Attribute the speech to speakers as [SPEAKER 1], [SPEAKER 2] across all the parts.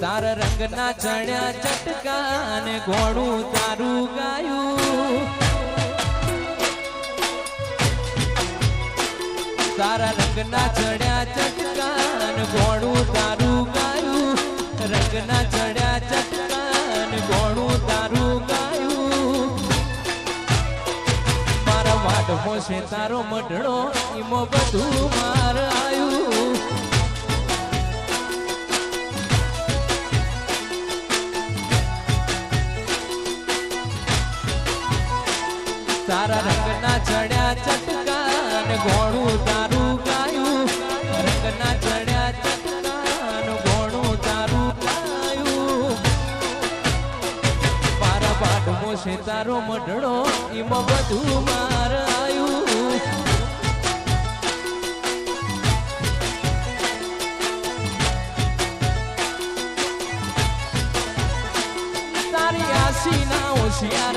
[SPEAKER 1] તારા રંગના ચણ્યા ચટકા અને ઘોડું તારું ગાયું. તારા રંગના ચડ્યા ચટકા અને ઘોડું તારું ગાયું. રંગના ચડ્યા ચટકા અને ઘોડું તારું ગાયું. મારા વાટમો છે તારો મઢડો ઈમો બધું માર આયું. તારા રંગના ચડ્યા ચટકા ને ગોણું તારું ગાયું રંગના ચડ્યા ચટકા ને ગોણું તારું ગાયું મારા બાટમો છે તારો મઢડો એમાં બધું માર આયું તારી આશીના હોશિયારા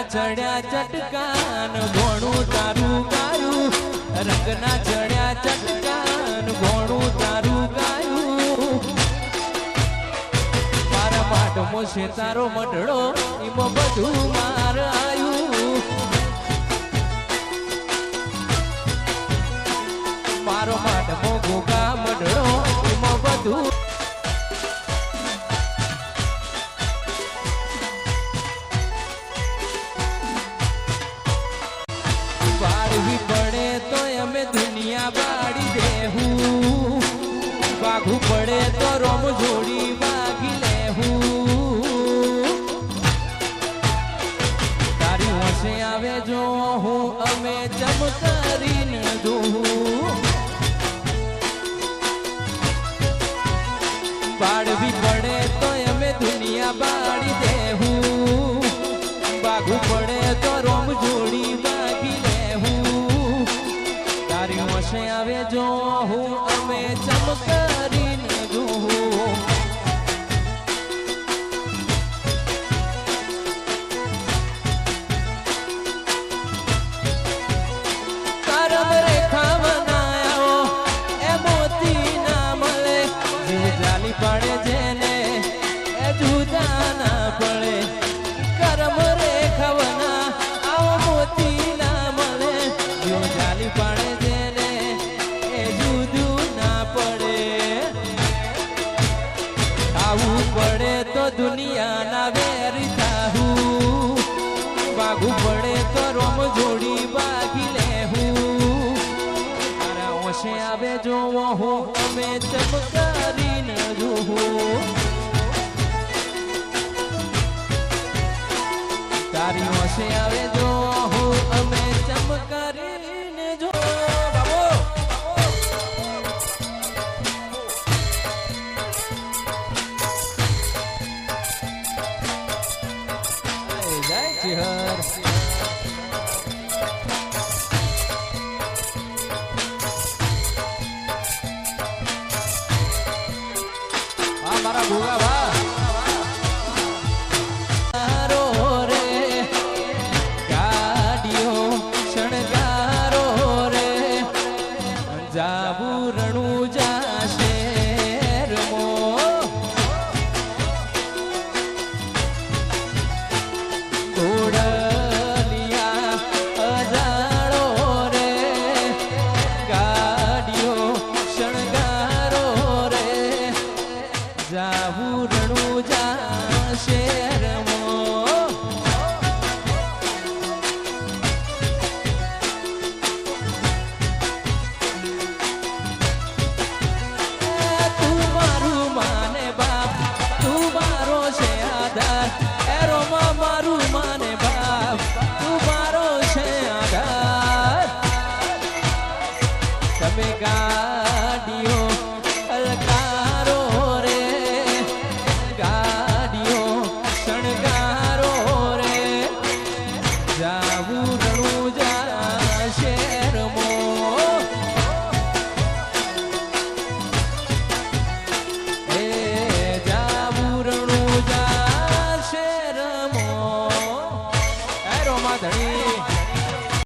[SPEAKER 1] રંગના ચડ્યા ચટકાન, ભોણું તારું ગાયું. રંગના ચડ્યા ચટકાન, ભોણું તારું ગાયું. મારા માટમો છે તારો મઢડો એમાં બધું માર આયું. વાઘું પડે તો રોમ જોડી વાગી લેહું. તારી હશે આવે જો હું અમે ચમકારીને જોઉં બાળવી પડે તો અમે દુનિયા બાળી દેહું. બાઘું પડે તો રોમ જોડી બાગી લેહું. તારી હોશે આવે જો હું અમે ચમકારીને ચિહર હા મારા ભૂગા Jamaica.